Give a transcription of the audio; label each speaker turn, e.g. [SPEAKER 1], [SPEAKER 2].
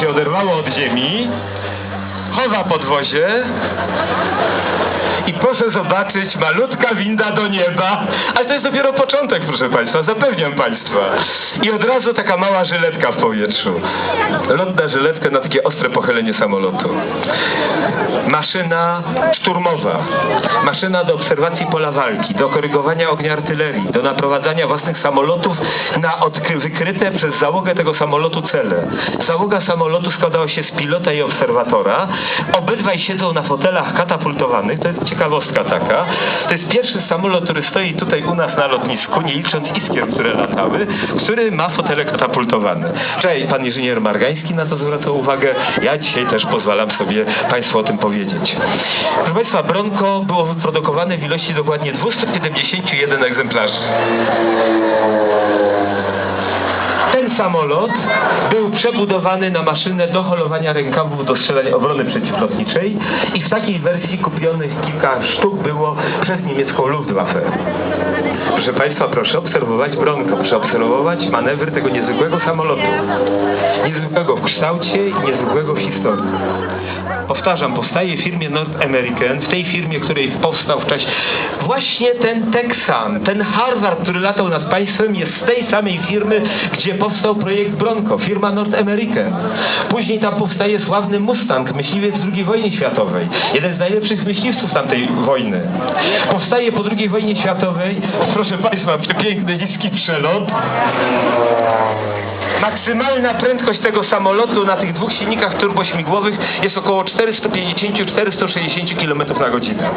[SPEAKER 1] się oderwało od ziemi, chowa podwozie i proszę zobaczyć, malutka winda do nieba. Ale to jest dopiero początek, proszę Państwa, zapewniam Państwa. I od razu taka mała żyletka w powietrzu. Lot na żyletkę na takie ostre pochylenie samolotu. Maszyna szturmowa. Maszyna do obserwacji pola walki, do korygowania ognia artylerii, do naprowadzania własnych samolotów na wykryte przez załogę tego samolotu cele. Załoga samolotu składała się z pilota i obserwatora. Obydwaj siedzą na fotelach katapultowanych. To jest ciekawostka taka. To jest pierwszy samolot, który stoi tutaj u nas na lotnisku, nie licząc iskier, które latały, który ma fotele katapultowane. Wczoraj pan inżynier Margański na to zwracał uwagę. Ja dzisiaj też pozwalam sobie Państwu o tym powiedzieć. Proszę Państwa, Bronco było wyprodukowane w ilości dokładnie 271 egzemplarzy. Samolot był przebudowany na maszynę do holowania rękawów do strzelania obrony przeciwlotniczej i w takiej wersji kupionych kilka sztuk było przez niemiecką Luftwaffe. Proszę Państwa, proszę obserwować Bronco, proszę obserwować manewry tego niezwykłego samolotu. Niezwykłego w kształcie i niezwykłego w historii. Powtarzam, powstaje w firmie North American, w tej firmie, której powstał w czasie... Właśnie ten Texan, ten Harvard, który latał nad państwem, jest z tej samej firmy, gdzie powstał projekt Bronco, firma North American. Później tam powstaje sławny Mustang, myśliwiec II wojny światowej. Jeden z najlepszych myśliwców tamtej wojny. Powstaje po II wojnie światowej, proszę Państwa, przepiękny niski przelot. Maksymalna prędkość tego samolotu na tych dwóch silnikach turbośmigłowych jest około 450-460 km na godzinę.